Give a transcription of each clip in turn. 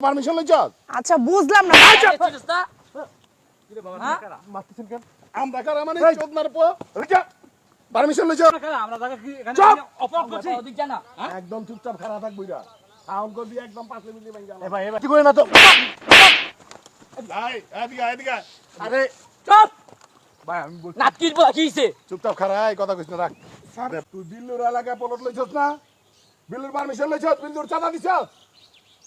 Permission লইছ আচ্ছা বুঝলাম না। মারতেছেন কেন? আমরা কারা মানে চোদনার পো পারমিশন লইছ চুপ! একদম চুপচাপ খারাপ থাকবি না সাউন্ড করবি একদম পাঁচ মিনিট ভেঙে গেল ভাই এবার। কি করে না তো? ভাই এদিকে এদিকে। আরে চুপ! ভাই আমি বলছি বলা কি হইছে? চুপচাপ খারাপ কথা কইছ না রাখ। তুই বিল্লুর এলাকায় পলট লইছস না? বিল্লুর পারমিশন লইছস? বিল্লুর চাঁদা দিছস?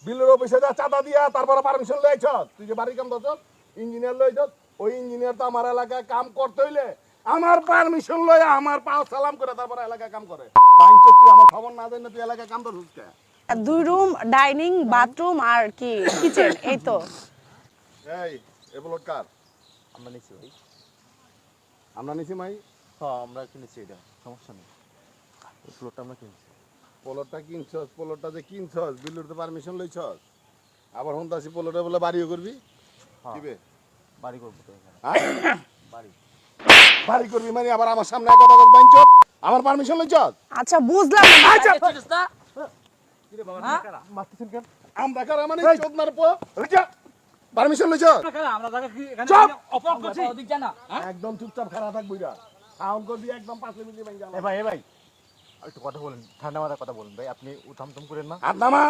বিল্লুর অফিসে যা চাঁদা দিয়া তারপরে পারমিশন লইছস তুই যে বাড়ি কাম দছস ইঞ্জিনিয়ার লইছস ওই ইঞ্জিনিয়ার তো আমার এলাকায় কাম করতে হইলে আমার পারমিশন লই আমার পাও সালাম করে তারপরে এলাকায় কাম করে। বাইঞ্চ তুই আমার খবর না জানি তুই এলাকায় কাম করছিস কে? দুই রুম ডাইনিং বাথরুম আর কি কিচেন এই তো। এই এ প্লট কার? আমরা নিচ্ছি ভাই। আমরা নিছি মাই? হ্যাঁ আমরা কিনেছি এটা সমস্যা নেই। এই ফ্লোরটা আমরা কিনেছি। পোলটটা কিনছস পোলটটা যে কিনছস বিল্লুর তো পারমিশন লইছস। আবার হুন্দাসি পোলটে বলে বাড়িও করবি? হ্যাঁ। দিবে বাড়ি করব তো হ্যাঁ? বাড়ি। বাড়ি করবি মানে আবার আমার সামনে কথা কথা বাইঞ্চত আমার পারমিশন লইছস? আচ্ছা বুঝলাম। না? মারতেছেন কেন? আমরা কারা মানে? চোদনার পো পারমিশন লইছস? একদম চুপচাপ খারাপ থাকবি না সাউন্ড করবি একদম পাঁচ মিনিট ভাই এ ভাই। একটু কথা বলেন ঠান্ডা কথা বলেন ভাই আপনি উঠামতম করেন না। হাত নামা।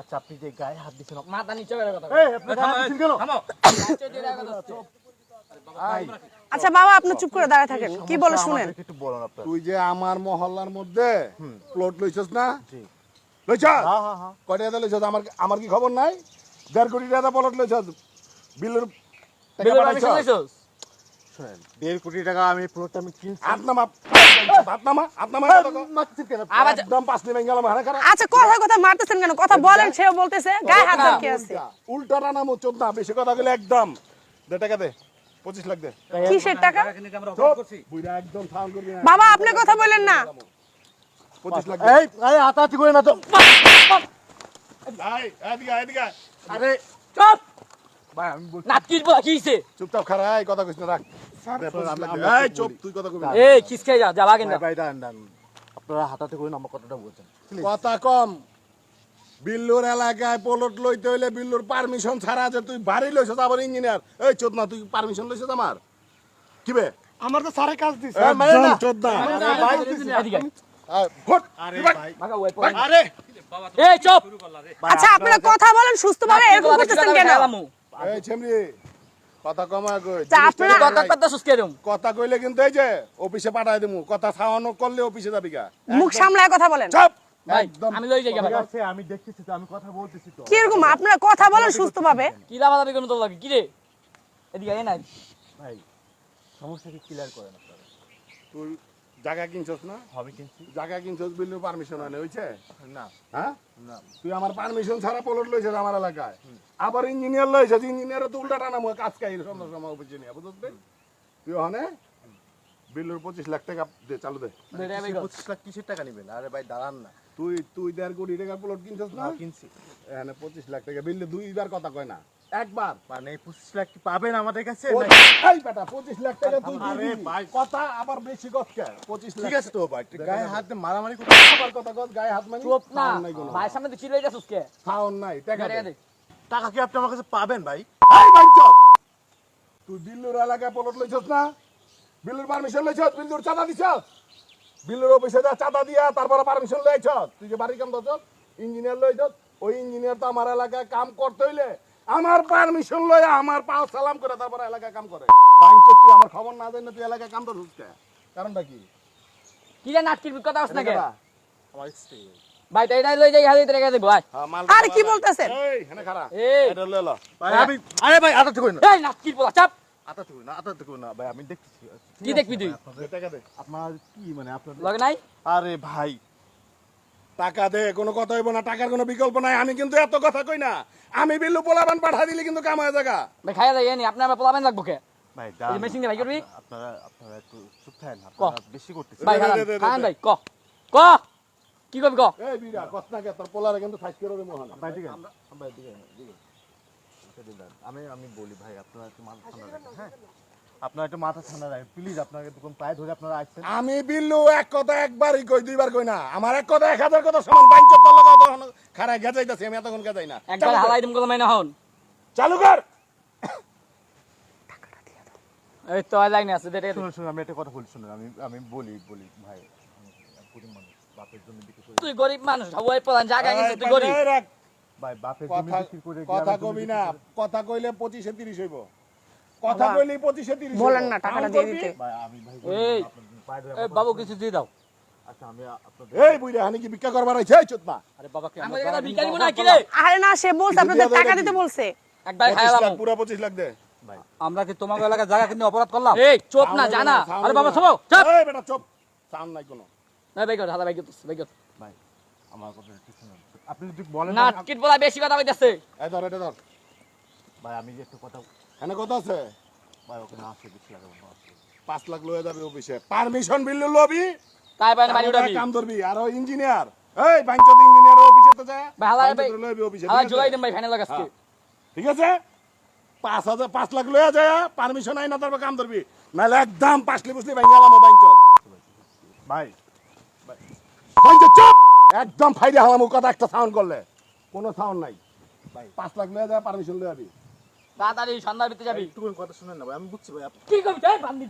আচ্ছা আপনি যে গায়ে হাত দিচ্ছেন মাথা নিচে কথা। এই আপনি গায়ে হাত দিচ্ছেন কেন? আই, আচ্ছা বাবা আপনি চুপ করে দাঁড়ায় থাকেন। কি বলে শুনেন? একটু বলুন আপনার। তুই যে আমার মহল্লার মধ্যে প্লট লইছস না? জি। লইছস? হ্যাঁ হ্যাঁ হ্যাঁ। কয়টা টাকা লইছস? আমার আমার কি খবর নাই? দেড় কোটি টাকা প্লট লইছস? বিল্লুর টাকা পাঠাইছস? শুনেন দেড় কোটি টাকা আমি ফ্লোরটা আমি কিনছি। হাত নামা হাত নামা হাত মারতেছেন কেন? একদম পাঁচ মিনিট ভেঙে গেল মানে খারাপ। আচ্ছা কথা কথা মারতেছেন কেন? কথা বলেন সেও বলতেছে গায়ে হাত কে আছে। উল্টা রানা মো চোদ্দা বেশি কথা গেলে একদম। দে টাকা দে পঁচিশ লাখ দে। কিসের টাকা? একদম সাউন্ড করবি না। বাবা আপনি কথা বলেন না। পঁচিশ লাখ দে। এই আরে হাতাহাতি করে না তো। আয়, এদিকে এদিকে আরে চুপ! ভাই আমি বলছি নাটকির বলা কি হইছে? চুপচাপ খারা কথা কইছ না রাখ। এই, কথা কবি না। এই কিস খেয়ে যা যা বাগেন ভাই ভাই দাঁড়ান দাঁড়ান। আপনারা হাতাহাতি করেন আমার কথাটা বলছেন কথা কম। বিল্লুর এলাকায় পলট লইতে হইলে বিল্লুর পারমিশন ছাড়া যে তুই বাড়ি লইছস আবার ইঞ্জিনিয়ার এই চোদনা তুই পারমিশন লইছস আমার? কি বে? আমার তো সারে কাজ দিছে। একদম চোদনা। এদিকে। আয়, ভোট, আরে দিবাক। ভাই। ভাগা ওই পড়ে আরে! এই চুপ! আচ্ছা আপনারা কথা বলেন সুস্থভাবে এরকম করতেছেন কেন? এই ছেমরি। কথা কমা কই আপনারা- কথা কথা সুস্কে দেম কথা কইলে কিন্তু এই যে অফিসে পাঠাই দিমু কথা ছাওয়ানো করলে অফিসে যাবি গা। মুখ সামলায় কথা বলেন। চুপ! আমি লই যাই ভাই। আমি দেখতেছি তো আমি কথা বলতেছি তো। কীরকম? আপনারা কথা বলেন সুস্থভাবে। কি লাভ দাবি কোন তো লাগে? কি রে এদিকে আয় নাই ভাই সমস্যা কি ক্লিয়ার করেন আপনারা। তুই জায়গা কিনছস না? হবে কিনছি। জায়গা কিনছস বিল্লুর পারমিশন হয় না হইছে? না। হ্যাঁ? না। তুই আমার পারমিশন ছাড়া পলট লইছিস আমার এলাকায়। আবার ইঞ্জিনিয়ার লইছিস ইঞ্জিনিয়ার তো উল্টা টানা মুখ কাজ কাই সন্ধ্যা সময় অফিসে নিয়ে বুঝতে তুই ওখানে বিল্লুর পঁচিশ লাখ টাকা দে চালু দে। পঁচিশ লাখ কিসের টাকা নেবেন? আরে ভাই দাঁড়ান না। তুই তুই দেড় কোটি টাকার প্লট কিনছস না? না কিনছি। এখানে পঁচিশ লাখ টাকা। বিল্লু দুইবার কথা কয় না। একবার। মানে পঁচিশ লাখ কি পাবেন আমাদের কাছে? এই বেটা পঁচিশ লাখ টাকা তুই আরে ভাই। কথা আবার বেশি পঁচিশ লাখ ঠিক আছে তো ভাই গায়ে হাত দিয়ে মারামারি করতে আবার কথা কত গায়ে হাত চুপ না। সাউন্ড নাই কোনো। ভাই সামনে তো চিল্লাই যাস উসকে সাউন্ড নাই টাকা টাকা দে। দে। টাকা কি আপনি আমার কাছে পাবেন ভাই? এই তুই বিল্লুর এলাকায় পলট লইছস না? বিল্লুর পারমিশন লইছস? বিল্লুর চাঁদা দিছস? বিল্লুর অফিসে যা চাঁদা দিয়া তারপরে পারমিশন লইছস? তুই যে বাড়ি কাম দছস ইঞ্জিনিয়ার লইছস? ওই ইঞ্জিনিয়ার তো আমার এলাকায় কাম করতে হইলে আমার পারমিশন লই আমার পাও সালাম করে তারপরে এলাকায় কাম করে। বাঞ্চত তুই আমার খবর না জানি তুই এলাকায় কাম করছিস কে? কারণটা কি? কি রে নাটকির কথা আস না কে আমার স্ত্রী। ভাই তাই তাই লই যাই হাতে টাকা দে ভাই। হ্যাঁ, আর কি। বলতেছেন? এই হেনে খারাপ এই। এটা লয়ে ল। ভাই আমি আরে ভাই আতাতে করি না? এই নাটকির বলা চাপ। আতাতে করি না আতাতে করি না? ভাই আমি দেখতেছি। কি দেখবি তুই? টাকা দে আপনার কি মানে আপনার লগে নাই? আরে ভাই টাকা দে কোনো কথা হইব না টাকার কোনো বিকল্প নাই। আমি কিন্তু এত কথা কই না। আমি বিল্লু পোলাবান পাঠা দিলে কিন্তু কাম হয়ে জায়গা। ভাই খাইয়া যাই নি আপনি আমার পোলাবেন লাগবো কে? ভাই মেশিন দিয়ে ভাই করবি? আপনারা আপনারা একটু চুপ থাকেন ক। আপনারা বেশি করতেছেন। ভাই খান ভাই ক? ক? কি করবি ক? এই বিরা কষ্ট না কে? তোর পোলারে কিন্তু সাইজ করে রে মোহন ভাই ঠিক আছে ভাই ঠিক আছে ঠিক আছে আচ্ছা। আমি আমি বলি ভাই আপনারা একটু মাথা ঠান্ডা রাখেন হ্যাঁ? আপনার একটু মাথা ঠান্ডা রাখেন। প্লিজ আপনাকে তখন পায়ে ধরে আপনারা আসছেন। আমি বিল্লু এক কথা একবারই কই দুইবার কই না। আমার এক কথা এক হাজার কথা সমান কথা খারাই গেজাইতাছি আমি এতক্ষণ গেজাই না। একবার হালাই দিম কত মাইনা হন। চালু কর। এই তো লাইনে আছে দে, দে, দে। শুনুন শুনুন আমি একটা কথা বলি শুনুন আমি আমি বলি বলি ভাই গরিব মানুষ বাপের জমি বিক্রি তুই গরিব মানুষ জায়গা গেছে তুই গরিব। ভাই বাপের জমি কথা বিক্রি করে কথা কবি না কথা কইলে পঁচিশে তিরিশ হইব। কথা কইলে পঁচিশে তিরিশ বলেন না টাকাটা দিয়ে দিতে। ভাই আমি ভাই এই, বাবু কিছু দিয়ে দাও। বলি। আচ্ছা এই বুইরা হানি কি ভিক্ষা করবার আইছে এই আরে বাবা কি আমাদের কথা ভিখারি কি রে? আরে না সে বলছে আপনাদের টাকা দিতে বলছে। একবার খাই 25 লাখ, আলাম লাখ দে। আমরা কি তোমাকে এলাকায় জায়গা কিনে অপরাধ করলাম? এই চুপ না জানা। আরে বাবা, না। চুপ। এই বেটা চুপ। সাউন্ড নাই কোনো। না ভাই কর হালা ভাই কর ভাই কর। ভাই আমার কথা একটু শুনুন আপনি যদি বলেন না বলা বেশি কথা কইতাছে। এই ধর এটা ধর। ভাই আমি যে একটা কথা এনে কত আছে? ভাই ওখানে বেশি মনে পাঁচ লাখ লয়ে যাবে অফিসে। পারমিশন বিল লবি। তাই বাড়ি উঠাবি। কাম ধরবি আর ইঞ্জিনিয়ার এই বাইঞ্চত ইঞ্জিনিয়ার অফিসে তো যায় ভাই বাইঞ্চত অফিসে জুলাই আছে? ভাই ফাইনাল লাগাসকে হ্যাঁ। ঠিক আছে? পাঁচ হাজার পাঁচ লাখ লয়ে যায় পারমিশন আই না তারপর কাম ধরবি নাহলে একদম পাঁচলি বুসলি ভাঙ্গালাম বাইঞ্চত ভাই বাইঞ্চত চুপ! একদম ফাইদে হালাম কথা একটা সাউন্ড করলে। কোনো সাউন্ড নাই। ভাই। পাঁচ লাখ লয়ে যায় পারমিশন লয়ে যাবি। তাড়াতাড়ি সন্ধ্যার ভিতরে যাবি। একটু কথা শুনেন না ভাই আমি বুঝছি ভাই কি করবি? তাই বান্ধি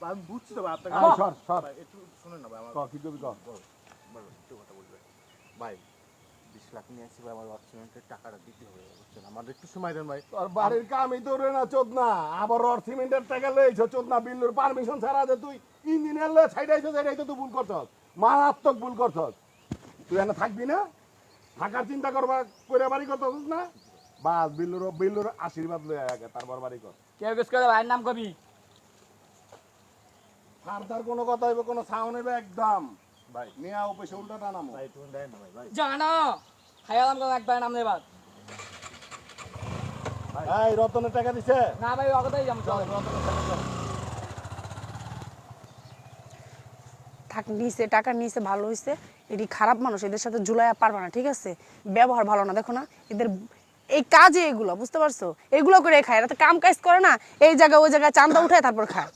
আমি বুঝছি তো ভাই আপনাকে সর সর। ভাই একটু শুনেন না ভাই আমার ক, করবি ক ভাই, একটু কথা বলবে ভাই বিশ লাখ নিয়ে আসছি ভাই আমার অর্থনীতির টাকাটা দিতে হবে বুঝছেন? আমার একটু সময় দেন ভাই। তোর বাড়ির কামই তো রে না চোদ না আবার রড সিমেন্টের টাকা লইছ চোদ না বিল্লুর পারমিশন ছাড়া যে তুই ইঞ্জিনিয়ার লয়ে ছাইডাইছ এটাই তো তুই ভুল করছস। মারাত্মক ভুল করছস। তুই এখানে থাকবি না? থাকার চিন্তা করবা করে বাড়ি করতেছিস না? বাস বিল্লুর বিল্লুর আশীর্বাদ লয়ে আগে তারপর বাড়ি কর। কেউ করে ভাইয়ের নাম কবি? ফার্দার কোনো কথা হইবে কোনো সাউন্ড হইবে একদম। ভাই। নিয়া অফিসে উল্টা টানামো ভাই একটু দেন না ভাই ভাই। জানা কোন একবার নাম নেবার। এই রতনের টাকা দিছে? না ভাই অগতাই যাম চল থাক নিচে টাকা নিচে ভালো হয়েছে এটি খারাপ মানুষ এদের সাথে জুলাইয়া পারবে না ঠিক আছে? ব্যবহার ভালো না দেখো না? এদের এই কাজে এগুলো বুঝতে পারছ? এগুলো করে খায় এরা তো কাম কাজ করে না এই জায়গায় ওই জায়গায় চান্দা উঠায় তারপর খায়।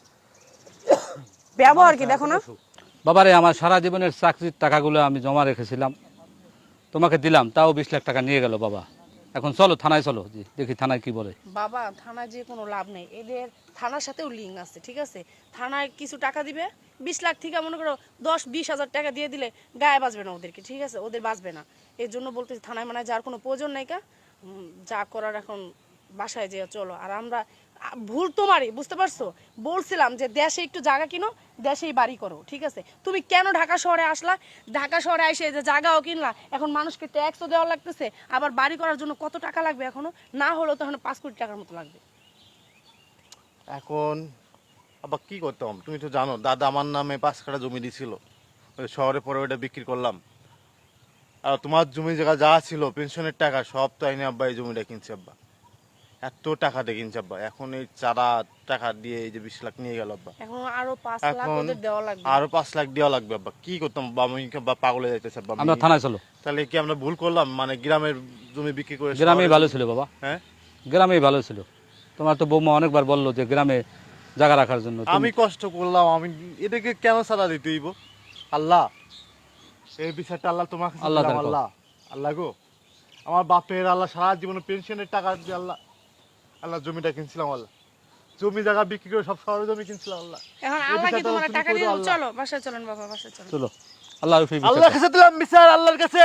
ব্যবহার কি দেখো না? বাবারে আমার সারা জীবনের চাকরির টাকাগুলো আমি জমা রেখেছিলাম। তোমাকে দিলাম তাও বিশ লাখ টাকা নিয়ে গেল বাবা। এখন চলো থানায় চলো। দেখি থানায় কি বলে। বাবা থানায় যে কোনো লাভ নেই। এদের থানার সাথেও লিঙ্ক আছে ঠিক আছে? থানায় কিছু টাকা দিবে বিশ লাখ থেকে মনে করো দশ বিশ হাজার টাকা দিয়ে দিলে গায়ে বাঁচবে না ওদেরকে ঠিক আছে? ওদের বাঁচবে না। এর জন্য বলতে থানায় মানে যার কোনো প্রয়োজন নাই কা? যা করার এখন বাসায় যেয়ে চলো। আর আমরা ভুল তোমারই, বুঝতে পারছ? বলছিলাম যে দেশে একটু জায়গা কিনো, দেশেই বাড়ি করো, ঠিক আছে? তুমি কেন ঢাকা শহরে আসলা? ঢাকা শহরে এসে যে জায়গাও কিনলা, এখন মানুষকে ট্যাক্সও দেওয়া লাগতেছে, আবার বাড়ি করার জন্য কত টাকা লাগবে এখনও? না হলেও তো এখন পাঁচ কোটি টাকার মতো লাগবে। এখন, আবার কি করতাম? তুমি তো জানো, দাদা আমার নামে পাঁচ কাঠা জমি দিছিল। শহরে পরে ওটা বিক্রি করলাম। তোমার জমি জায়গা যা ছিল পেনশনের টাকা সব তো আইনে আব্বা এই জমিটা কিনছে আব্বা। এত টাকা দিয়ে কিনছে আব্বা। এখন এই চারা টাকা দিয়ে এই যে বিশ লাখ নিয়ে গেল আব্বা। এখন আরও পাঁচ লাখ এখন ওদের দেওয়া লাগবে। আরও পাঁচ লাখ দেওয়া লাগবে আব্বা। কি করতাম আব্বা? আমি আব্বা পাগলে যাইতেছে আব্বা? আমরা থানায় চলো। তাহলে কি আমরা ভুল করলাম? মানে গ্রামের জমি বিক্রি করে গ্রামেই ভালো ছিল বাবা। হ্যাঁ? গ্রামেই ভালো ছিল। তোমার তো বৌমা অনেকবার বলল যে গ্রামে জায়গা রাখার জন্য। আমি কষ্ট করলাম। আমি এটাকে কেন সাদা দিতে হইব? আল্লাহ এই বিচারটা আল্লাহ তোমার কাছে আল্লাহ আল্লাহ। আল্লাহ গো আমার বাপের আল্লাহ সারা জীবনে পেনশনের টাকা দিয়ে আল্লাহ আল্লাহ জমিটা কিনছিলাম আল্লাহ। জমি জায়গা বিক্রি করে সব শহরে জমি কিনছিলাম আল্লাহ। এখন আল্লাহ কি তোমার টাকা দিয়ে আল্লাহ। চলো বাসায় চলেন বাবা বাসায় চলো চলো। আল্লাহ আল্লাহর কাছে দিলাম বিচার আল্লাহর কাছে।